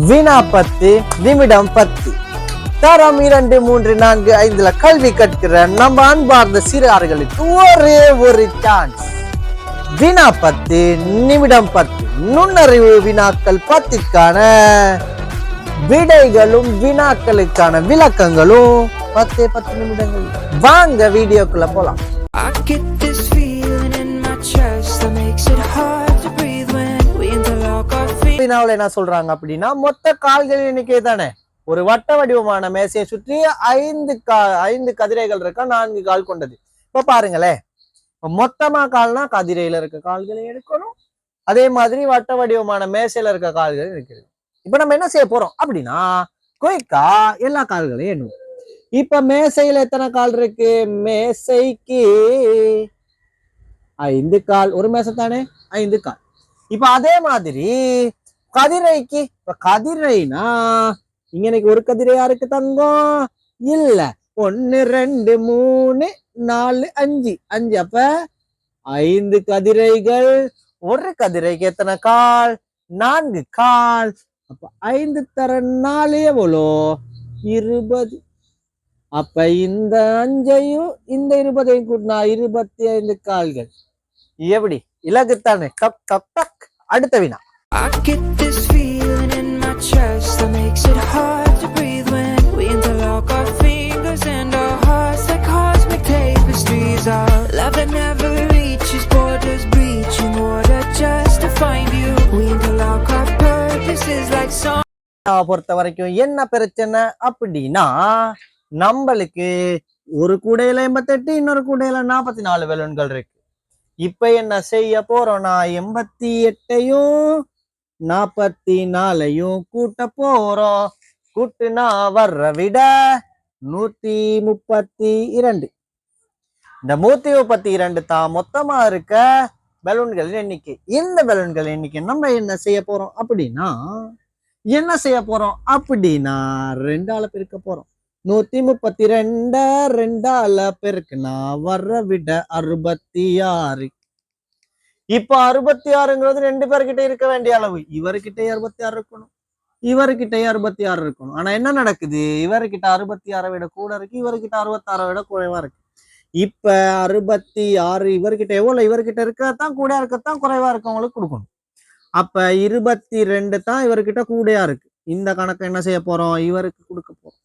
வினா பத்து நிமிடம் பத்து. தரம் இரண்டு மூன்று நான்கு ஐந்துல கல்வி கற்கிற நம்ம அன்பார்ந்த சிறார்களுக்கு ஒரே ஒரு சான்ஸ் வினா பத்து நிமிடம் பத்து. நுண்ணறிவு வினாக்கள் பத்திற்கான விடைகளும் வினாக்களுக்கான விளக்கங்களும் பத்தே பத்து நிமிடங்கள். வாங்க வீடியோக்குள்ள போலாம். Our என்ன சொல்றாங்க அப்படின்னா மொத்த கால்கள் எண்ணிக்கை தானே? ஒரு வட்ட வடிவமான மேசையை சுற்றி ஐந்து கா ஐந்து கதிரைகள் இருக்கா நான்கு கால் கொண்டது. இப்ப பாருங்களேன். மொத்தமா கால்னா கதிரையில இருக்க கால்களை எடுக்கணும். அதே மாதிரி வட்ட வடிவமான மேசையில இருக்க கால்கள் இருக்குது. இப்ப நம்ம என்ன செய்ய போறோம்? அப்படின்னா குயிக்கா எல்லா கால்களையும் எண்ணுவோம். இப்ப மேசையில எத்தனை கால் இருக்கு? மேசைக்கு ஐந்து கால். ஒரு மேசை தானே? ஐந்து கால். இப்ப அதே மாதிரி கதிரைக்கு. இப்ப கதிரைனா இங்கனைக்கு ஒரு கதிரை யாருக்கு தங்கம் இல்ல. ஒன்னு ரெண்டு மூணு நாலு அஞ்சு. அஞ்சு அப்ப ஐந்து கதிரைகள். ஒரு கதிரைக்கு எத்தனை கால்? நான்கு கால். அப்ப ஐந்து தர நாலு எவ்வளோ? இருபது. அப்ப இந்த அஞ்சையும் இந்த இருபதையும் கூட்டினா இருபத்தி ஐந்து கால்கள். எப்படி? இலகுத்தானே. டக் டக் டக் அடுத்த வினா. I get this feeling in my chest that makes it hard to breathe when we interlock our fingers and our hearts like cosmic tapestries. Our love that never reaches borders, breaching water just to find you. We interlock our purposes like songs. வினாவை பொறுத்த வரைக்கும் என்ன பிரச்சனை அப்படின்னா நம்மளுக்கு ஒரு கூடையில எண்பத்தெட்டு இன்னொரு கூடையில நாற்பத்தி நாலு பலூன்கள் இருக்கு இப்ப என்ன செய்ய போறோம்னா எண்பத்தி எட்டையும் நாற்பத்தி நாலையும் கூட்ட போறோம். கூட்டுனா வர்ற விட நூத்தி முப்பத்தி இரண்டு. இந்த நூத்தி முப்பத்தி இரண்டு தான் மொத்தமா இருக்க பலூன்களின் எண்ணிக்கை. இந்த பலூன்கள் எண்ணிக்கை நம்ம என்ன செய்ய போறோம் அப்படின்னா என்ன செய்ய போறோம் அப்படின்னா ரெண்டால பெருக்க போறோம். நூத்தி முப்பத்தி ரெண்ட ரெண்டால பெருக்குனா வர்ற விட அறுபத்தி ஆறு. இப்ப அறுபத்தி ஆறுங்கிறது ரெண்டு பேர்கிட்ட இருக்க வேண்டிய அளவு. இவர்கிட்ட அறுபத்தி ஆறு இருக்கணும். இவர்கிட்ட அறுபத்தி ஆறு இருக்கணும். ஆனா என்ன நடக்குது? இவர்கிட்ட அறுபத்தி ஆறை விட கூட இருக்கு இவர்கிட்ட அறுபத்தாறை விட குறைவா இருக்கு. இப்ப அறுபத்தி ஆறு இவர்கிட்ட எவ்வளவு? இவர்கிட்ட இருக்கத்தான் கூட இருக்கத்தான் குறைவா இருக்கவங்களுக்கு கொடுக்கணும். அப்ப இருபத்தி ரெண்டு தான் இவர்கிட்ட கூடையா இருக்கு. இந்த கணக்கு என்ன செய்ய போறோம்? இவருக்கு கொடுக்க போறோம்.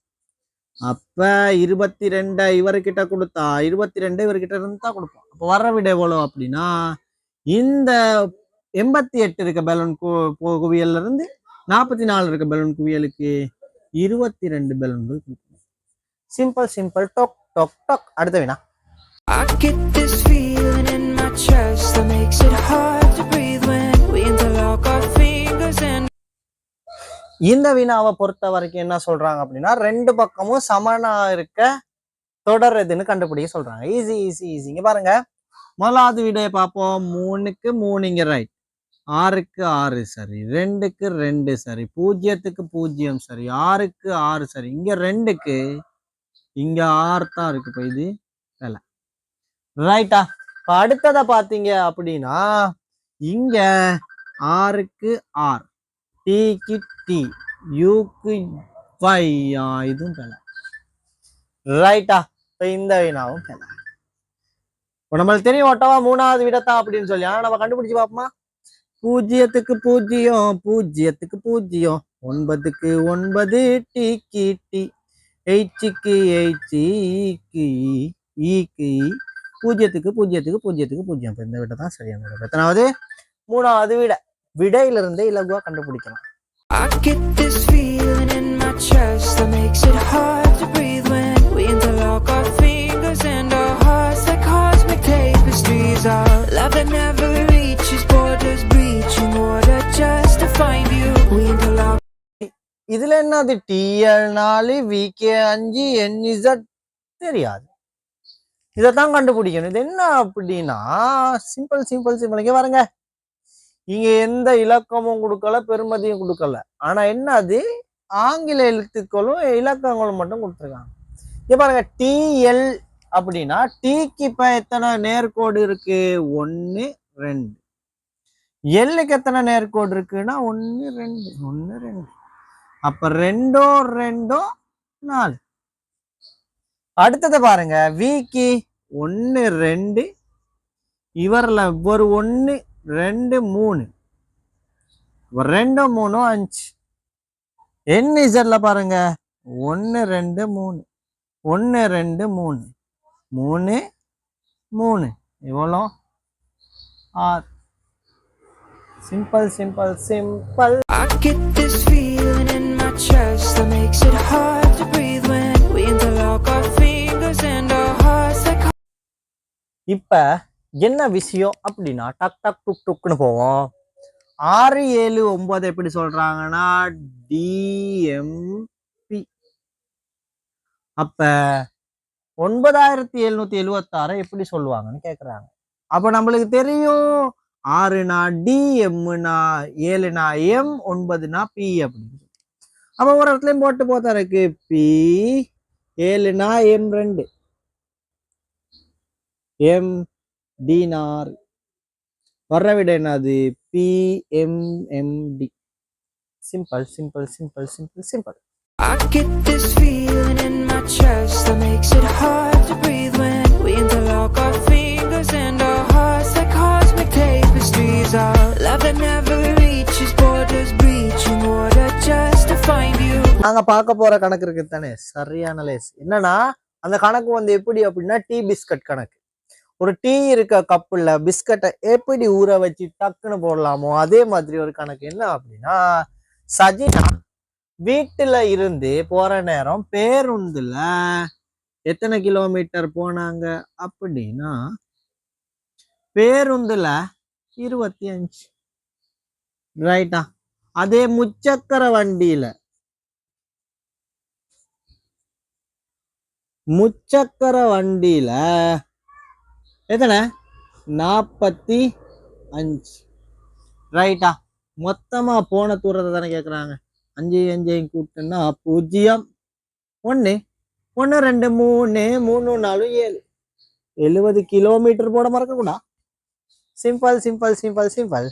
அப்ப இருபத்தி ரெண்ட இவர்கிட்ட கொடுத்தா இருபத்தி ரெண்டு இவர்கிட்ட இருந்து தான் கொடுப்போம். அப்ப வர விட எவ்வளவு அப்படின்னா இந்த எண்பத்தி எட்டு இருக்க பலூன் குவியல்ல இருந்து நாற்பத்தி நாலு இருக்க பலூன் குவியலுக்கு இருபத்தி ரெண்டு பலூன்கள் கொடுக்கணும். சிம்பிள் சிம்பிள் டொக் டொக் டொக் அடுத்த வினா I get this feeling in my chest that makes it hard to breathe when we interlock our fingers and இந்த வினாவை பொறுத்த வரைக்கும் என்ன சொல்றாங்க அப்படின்னா ரெண்டு பக்கமும் சமனா இருக்க தொடர் எதுன்னு கண்டுபிடிக்க சொல்றாங்க. ஈஸி ஈஸி ஈஸி இங்க பாருங்க. முதலாவது வீடியோ பார்ப்போம். மூணுக்கு மூணுங்க ரைட் ஆறுக்கு ஆறு சரி ரெண்டுக்கு ரெண்டு சரி பூஜ்ஜியத்துக்கு பூஜ்ஜியம் சரி ஆறுக்கு ஆறு சரி இங்கே ரெண்டுக்கு இங்கே ஆறு தான் இருக்கு இப்போ இது வேலை. ரைட்டா இப்போ அடுத்ததை பார்த்தீங்க அப்படின்னா இங்கே ஆறுக்கு ஆறு. டீக்கு டி யூக்கு ஃபை இதுவும் வேலை. ரைட்டா இப்போ இந்த வினாவும் வேலை. இப்போ நம்மளுக்கு தெரியும் ஒட்டவா மூணாவது விடத்தா அப்படின்னு சொல்லி. ஆனா நம்ம கண்டுபிடிச்சு பார்ப்போமா? பூஜ்ஜியத்துக்கு பூஜ்ஜியம் பூஜ்ஜியத்துக்கு பூஜ்ஜியம். ஒன்பதுக்கு ஒன்பது டீக்கு டி. எயிச்சிக்கு எயிச்சி ஈக்கு ஈக்கு. பூஜ்ஜியத்துக்கு பூஜ்ஜியத்துக்கு பூஜ்ஜியத்துக்கு பூஜ்ஜியம். இப்போ இந்த விட தான் சரியான விட எத்தனாவது மூணாவது விட. விடையிலிருந்தே இலகுவா கண்டுபிடிக்கலாம். I get this feeling in my chest that makes it hard to breathe when we interlock our fingers and mysteries are. Love that never reaches borders, breaching water just to find you. We இதுல என்னது? TL நாலு VK அஞ்சு NZ தெரியாது. இதைத்தான் கண்டுபிடிக்கணும். இது என்ன அப்படின்னா சிம்பிள் சிம்பிள் சிம்பிள் இங்கே பாருங்க. இங்க எந்த இலக்கமும் கொடுக்கல பெருமதியும் கொடுக்கல. ஆனா என்னது? ஆங்கில எழுத்துக்களும் இலக்கங்களும் மட்டும் கொடுத்துருக்காங்க. இங்கே பாருங்க டிஎல் அப்படின்னா டீக்கு இப்போ எத்தனை நேர்கோடு இருக்கு? ஒன்று ரெண்டு. எல்லுக்கு எத்தனை நேர்கோடு இருக்குன்னா ஒன்று ரெண்டு. ஒன்று ரெண்டு. அப்போ ரெண்டோ ரெண்டோ நாலு. அடுத்தது பாருங்க விக்கு ஒன்று ரெண்டு. இவரில் ஒரு ஒன்று ரெண்டு மூணு. ரெண்டோ மூணோ அஞ்சு. என் இசட்ல பாருங்க ஒன்று ரெண்டு மூணு. ஒன்று ரெண்டு மூணு. மூணு மூணு எவ்வளோ ஆறு simple simple simple I get this feeling in my chest that makes it hard to breathe when we interlock our fingers and our hearts like இப்ப என்ன விஷயம் அப்படின்னா டக் டக் டுக் டுக்னு போவோம் ஆறு ஏழு ஒன்பது எப்படி சொல்றாங்கன்னா டிஎம்பி அப்ப ஒன்பதாயிரத்தி எழுநூத்தி எழுவத்தாறு எப்படி சொல்லுவாங்கன்னு கேட்குறாங்க அப்போ நம்மளுக்கு தெரியும் ஆறுனா டிஎம்னா ஏழுனா எம் ஒன்பதுனா பி அப்படின்னு அப்போ ஒரு இடத்துலயும் போட்டு போத்தா இருக்கு. பி ஏழுனா எம் ரெண்டு. எம் டினார் வர்ற விட என்னது? P M M T simple simple simple simple simple I get this feeling in my chest that makes it hard to breathe when we interlock our fingers and our hearts like cosmic tapestries. Our love that never reaches borders, breaching water just to find you. நாங்க பார்க்க போற கணக்கு இருக்கு தானே சரியான lace என்னன்னா அந்த கணக்கு வந்து எப்படி அப்படின்னா டீ பிஸ்கட் கணக்கு ஒரு டீ இருக்க கப்புல பிஸ்கட்டை எப்படி ஊற வச்சு டக்குன்னு போடலாமோ அதே மாதிரி ஒரு கணக்கு என்ன அப்படின்னா சஜினா வீட்டுல இருந்து போற நேரம் பேருந்துல எத்தனை கிலோமீட்டர் போனாங்க அப்படின்னா பேருந்துல இருபத்தி அஞ்சு. ரைட்டா அதே முச்சக்கர வண்டியில. முச்சக்கர வண்டியில எத்தனை? நாற்பத்தி அஞ்சு. ரைட்டா மொத்தமா போன தூரத்தை தானே கேட்குறாங்க அஞ்சு அஞ்சையும் கூட்டுன்னா பூஜ்ஜியம் ஒன்று ஒன்று ரெண்டு மூணு மூணு நாலு ஏழு எழுபது கிலோமீட்டர் போட மறக்கக்கூடா simple simple simple simple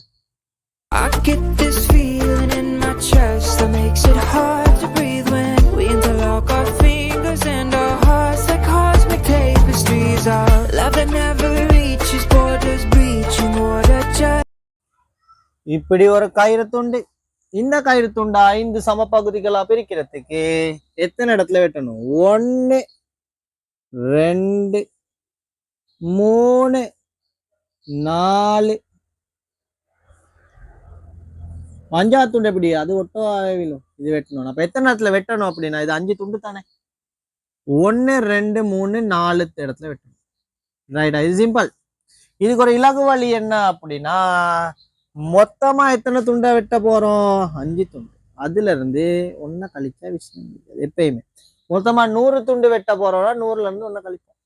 I get this feeling in my chest that makes it hard to breathe when we interlock our fingers and our hearts like cosmic tapestries. Our love that never reaches borders, breaching water just. இப்படி ஒரு கயிறு துண்டு இந்த கயிறு துண்டா ஐந்து சம பகுதிகளா பிரிக்கிறதுக்கு எத்தனை இடத்துல வெட்டணும்? ஒன்னு ரெண்டு மூணு நாலு. அஞ்சா துண்டு எப்படி? அது ஒட்டும் விழும் இது வெட்டணும். அப்ப எத்தனை இடத்துல வெட்டணும் அப்படின்னா இது அஞ்சு துண்டு தானே. ஒன்னு ரெண்டு மூணு நாலு இடத்துல வெட்டணும். ரைட்டா இது சிம்பிள் இதுக்கு ஒரு இலகு வழி என்ன அப்படின்னா மொத்தமா எத்தனை துண்டை வெட்ட போறோம்? அஞ்சு துண்டு. அதுல இருந்து ஒன்ன கழிச்சா விஷயம் எப்பயுமே. மொத்தமா நூறு துண்டு வெட்ட போறோம்னா நூறுல இருந்து ஒண்ணு கழிப்போம்.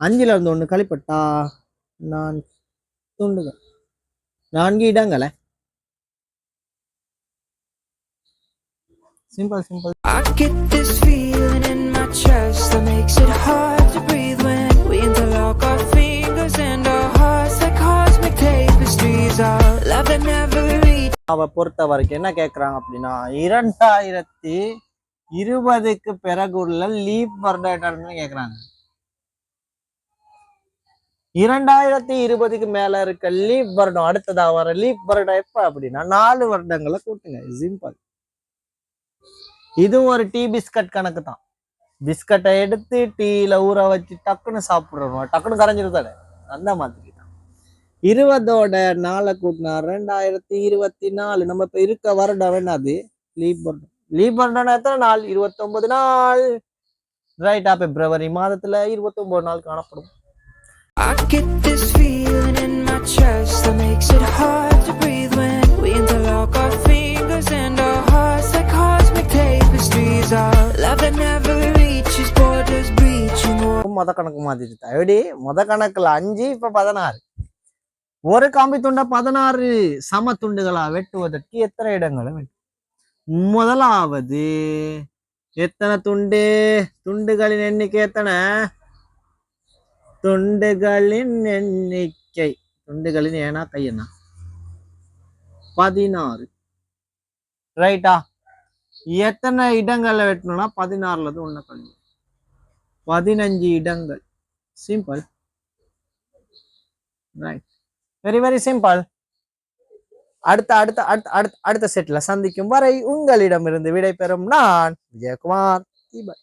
அஞ்சுல இருந்து ஒண்ணு கழிப்பட்டா நான்கு துண்டுகள். நான்கு இடங்களை. Simple simple I get this feeling in my chest that makes it hard to breathe when we interlock our feet. அவ பொறுத்த வரைக்கும் என்ன கேட்குறாங்க அப்படின்னா இரண்டாயிரத்தி இருபதுக்கு பிறகு உள்ள லீப் வருடம்னு கேக்குறாங்க. இரண்டாயிரத்தி இருபதுக்கு மேல இருக்க லீப் வருடம் அடுத்ததா வர லீப் வருடம் எப்ப அப்படின்னா நாலு வருடங்களை கூட்டுங்க. சிம்பிள் இது ஒரு டீ பிஸ்கட் கணக்கு தான் பிஸ்கட்டை எடுத்து டீல ஊற வச்சு டக்குன்னு சாப்பிடுறோம். டக்குன்னு கரைஞ்சிருத்தாரு அந்த மாதிரி தான் இருபதோட நாளை கூட்டினா ரெண்டாயிரத்தி இருபத்தி நாலு நம்ம இப்ப இருக்க வருடம் என்னது லீப் வருடம் லீப் வருடம் எத்தனை நாள் இருபத்தொன்பது நாள் ரைட்டா பிப்ரவரி மாதத்துல இருபத்தொன்பது நாள் காணப்படும் I get this feeling in my chest that makes it hard to breathe when we interlock our fingers and our hearts like cosmic tapestries. Our love that never மொத கணக்கு மாதிரி தான் எப்படி முத கணக்குல அஞ்சு இப்ப பதினாறு. ஒரு கம்பி துண்டை பதினாறு சம துண்டுகளா வெட்டுவதற்கு எத்தனை இடங்களும் முதலாவது எத்தனை துண்டு? துண்டுகளின் எண்ணிக்கை எத்தனை? துண்டுகளின் எண்ணிக்கை. துண்டுகளின் ஏனா கையண்ணா பதினாறு. ரைட்டா? எத்தனை இடங்கள்ல வெட்டணும்னா பதினாறுல இருந்து ஒண்ணு கழிவு பதினஞ்சு இடங்கள். Simple right very very simple அடுத்த அடுத்த அடுத்த அடுத்த அடுத்த செட்ல சந்திக்கும் வரை உங்களிடமிருந்து விடைபெறும் நான் விஜயகுமார் தீபக்